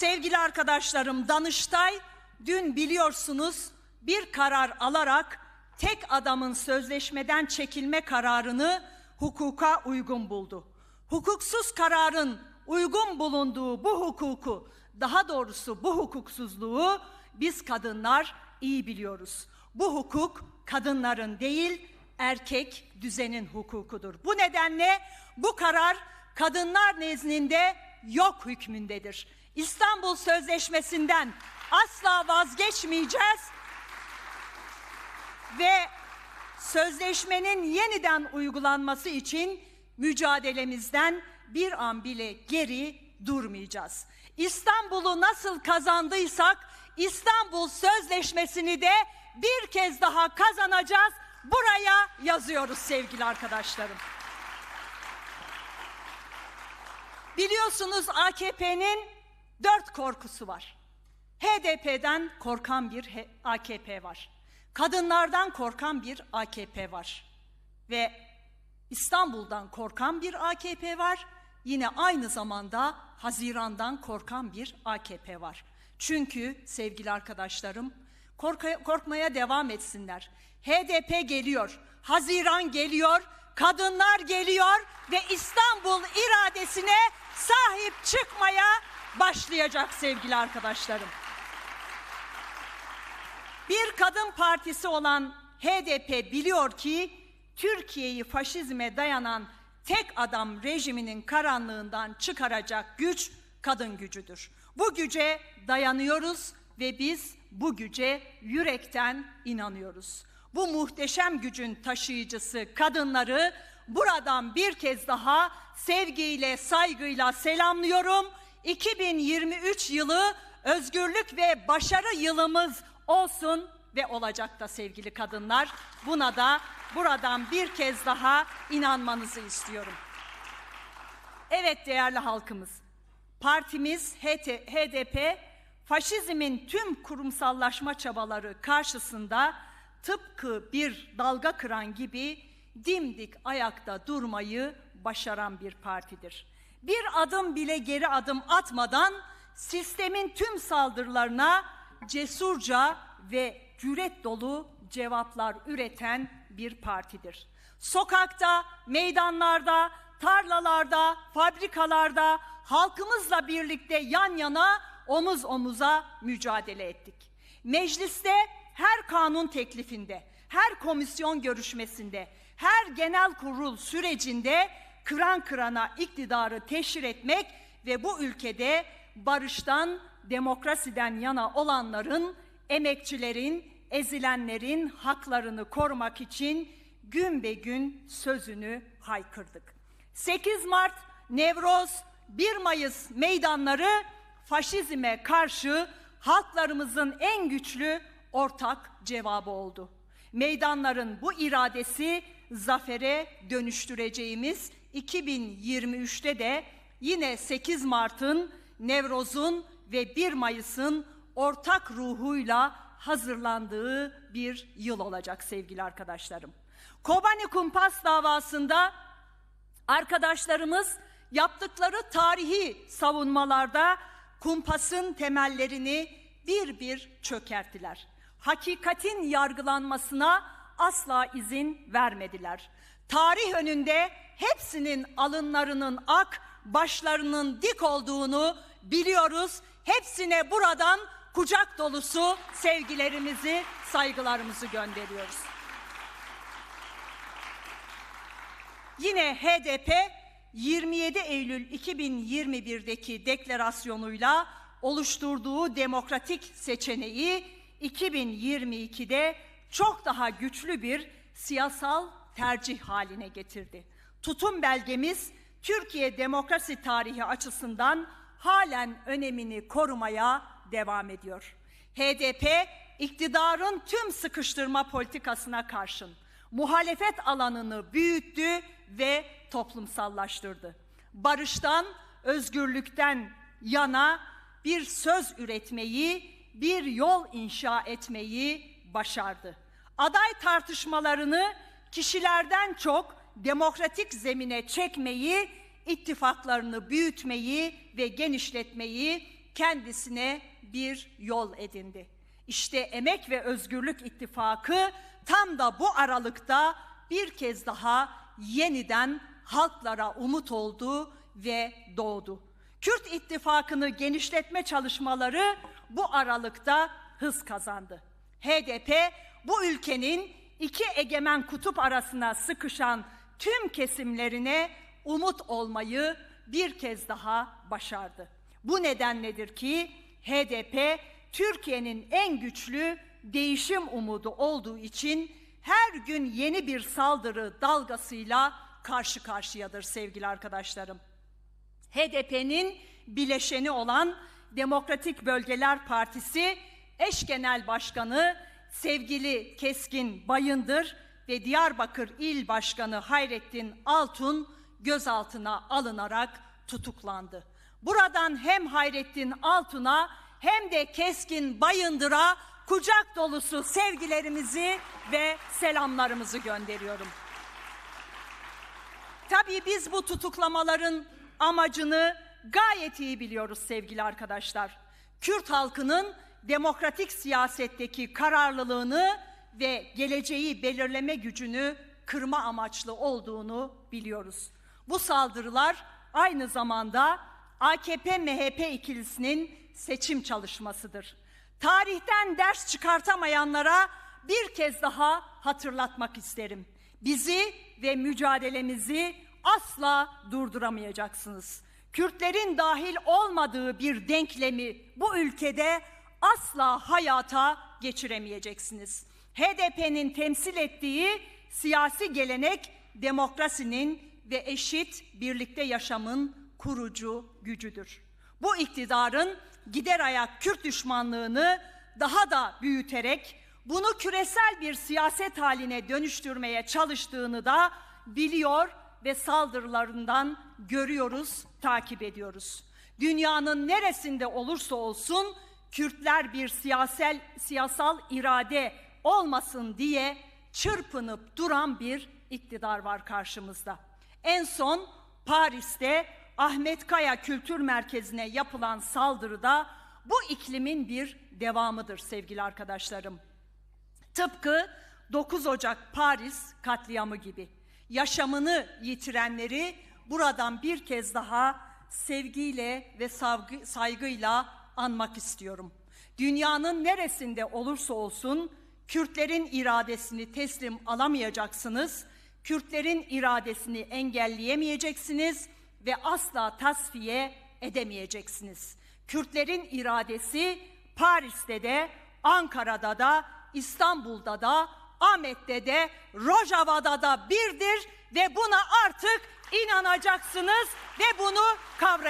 Sevgili arkadaşlarım Danıştay dün biliyorsunuz bir karar alarak tek adamın sözleşmeden çekilme kararını hukuka uygun buldu. Hukuksuz kararın uygun bulunduğu bu hukuku, daha doğrusu bu hukuksuzluğu biz kadınlar iyi biliyoruz. Bu hukuk kadınların değil, erkek düzenin hukukudur. Bu nedenle bu karar kadınlar nezdinde yok hükmündedir. İstanbul Sözleşmesi'nden asla vazgeçmeyeceğiz ve sözleşmenin yeniden uygulanması için mücadelemizden bir an bile geri durmayacağız. İstanbul'u nasıl kazandıysak İstanbul Sözleşmesi'ni de bir kez daha kazanacağız. Buraya yazıyoruz sevgili arkadaşlarım. Biliyorsunuz AKP'nin dört korkusu var. HDP'den korkan bir AKP var. Kadınlardan korkan bir AKP var. Ve İstanbul'dan korkan bir AKP var. Yine aynı zamanda Haziran'dan korkan bir AKP var. Çünkü sevgili arkadaşlarım korkmaya devam etsinler. HDP geliyor, Haziran geliyor, kadınlar geliyor ve İstanbul iradesine sahip çıkmaya başlayacak sevgili arkadaşlarım. Bir kadın partisi olan HDP biliyor ki Türkiye'yi faşizme dayanan tek adam rejiminin karanlığından çıkaracak güç kadın gücüdür. Bu güce dayanıyoruz ve biz bu güce yürekten inanıyoruz. Bu muhteşem gücün taşıyıcısı kadınları buradan bir kez daha sevgiyle, saygıyla selamlıyorum. 2023 yılı özgürlük ve başarı yılımız olsun ve olacak da sevgili kadınlar. Buna da buradan bir kez daha inanmanızı istiyorum. Evet değerli halkımız, partimiz HDP faşizmin tüm kurumsallaşma çabaları karşısında tıpkı bir dalga kıran gibi dimdik ayakta durmayı başaran bir partidir. Bir adım bile geri adım atmadan sistemin tüm saldırılarına cesurca ve cüret dolu cevaplar üreten bir partidir. Sokakta, meydanlarda, tarlalarda, fabrikalarda halkımızla birlikte yan yana, omuz omuza mücadele ettik. Mecliste her kanun teklifinde, her komisyon görüşmesinde, her genel kurul sürecinde kıran kırana iktidarı teşhir etmek ve bu ülkede barıştan, demokrasiden yana olanların, emekçilerin, ezilenlerin haklarını korumak için gün be gün sözünü haykırdık. 8 Mart, Nevroz, 1 Mayıs meydanları faşizme karşı halklarımızın en güçlü ortak cevabı oldu. Meydanların bu iradesi zafere dönüştüreceğimiz 2023'te de yine 8 Mart'ın, Nevroz'un ve 1 Mayıs'ın ortak ruhuyla hazırlandığı bir yıl olacak sevgili arkadaşlarım. Kobani Kumpas davasında arkadaşlarımız yaptıkları tarihi savunmalarda kumpasın temellerini bir bir çökerttiler. Hakikatin yargılanmasına asla izin vermediler. Tarih önünde hepsinin alınlarının ak, başlarının dik olduğunu biliyoruz. Hepsine buradan kucak dolusu sevgilerimizi, saygılarımızı gönderiyoruz. Yine HDP 27 Eylül 2021'deki deklarasyonuyla oluşturduğu demokratik seçeneği 2022'de çok daha güçlü bir siyasal tercih haline getirdi. Tutum belgemiz Türkiye demokrasi tarihi açısından halen önemini korumaya devam ediyor. HDP iktidarın tüm sıkıştırma politikasına karşın muhalefet alanını büyüttü ve toplumsallaştırdı. Barıştan, özgürlükten yana bir söz üretmeyi, bir yol inşa etmeyi başardı. Aday tartışmalarını kişilerden çok demokratik zemine çekmeyi, ittifaklarını büyütmeyi ve genişletmeyi kendisine bir yol edindi. İşte Emek ve Özgürlük İttifakı tam da bu aralıkta bir kez daha yeniden halklara umut oldu ve doğdu. Kürt İttifakı'nı genişletme çalışmaları bu aralıkta hız kazandı. HDP bu ülkenin iki egemen kutup arasına sıkışan tüm kesimlerine umut olmayı bir kez daha başardı. Bu nedenledir ki HDP Türkiye'nin en güçlü değişim umudu olduğu için her gün yeni bir saldırı dalgasıyla karşı karşıyadır sevgili arkadaşlarım. HDP'nin bileşeni olan Demokratik Bölgeler Partisi eş genel başkanı sevgili Keskin Bayındır ve Diyarbakır İl Başkanı Hayrettin Altun gözaltına alınarak tutuklandı. Buradan hem Hayrettin Altun'a hem de Keskin Bayındır'a kucak dolusu sevgilerimizi ve selamlarımızı gönderiyorum. Tabii biz bu tutuklamaların amacını gayet iyi biliyoruz sevgili arkadaşlar. Kürt halkının demokratik siyasetteki kararlılığını ve geleceği belirleme gücünü kırma amaçlı olduğunu biliyoruz. Bu saldırılar aynı zamanda AKP-MHP ikilisinin seçim çalışmasıdır. Tarihten ders çıkartamayanlara bir kez daha hatırlatmak isterim. Bizi ve mücadelemizi asla durduramayacaksınız. Kürtlerin dahil olmadığı bir denklemi bu ülkede asla hayata geçiremeyeceksiniz. HDP'nin temsil ettiği siyasi gelenek demokrasinin ve eşit birlikte yaşamın kurucu gücüdür. Bu iktidarın gider ayak Kürt düşmanlığını daha da büyüterek bunu küresel bir siyaset haline dönüştürmeye çalıştığını da biliyor ve saldırılarından görüyoruz, takip ediyoruz. Dünyanın neresinde olursa olsun Kürtler bir siyasal siyasal irade olmasın diye çırpınıp duran bir iktidar var karşımızda. En son Paris'te Ahmet Kaya Kültür Merkezi'ne yapılan saldırıda bu iklimin bir devamıdır sevgili arkadaşlarım. Tıpkı 9 Ocak Paris katliamı gibi yaşamını yitirenleri buradan bir kez daha sevgiyle ve savgı, saygıyla anmak istiyorum. Dünyanın neresinde olursa olsun Kürtlerin iradesini teslim alamayacaksınız. Kürtlerin iradesini engelleyemeyeceksiniz ve asla tasfiye edemeyeceksiniz. Kürtlerin iradesi Paris'te de, Ankara'da da, İstanbul'da da, Ahmet'te de, Rojava'da da birdir ve buna artık inanacaksınız ve bunu kavrayacaksınız.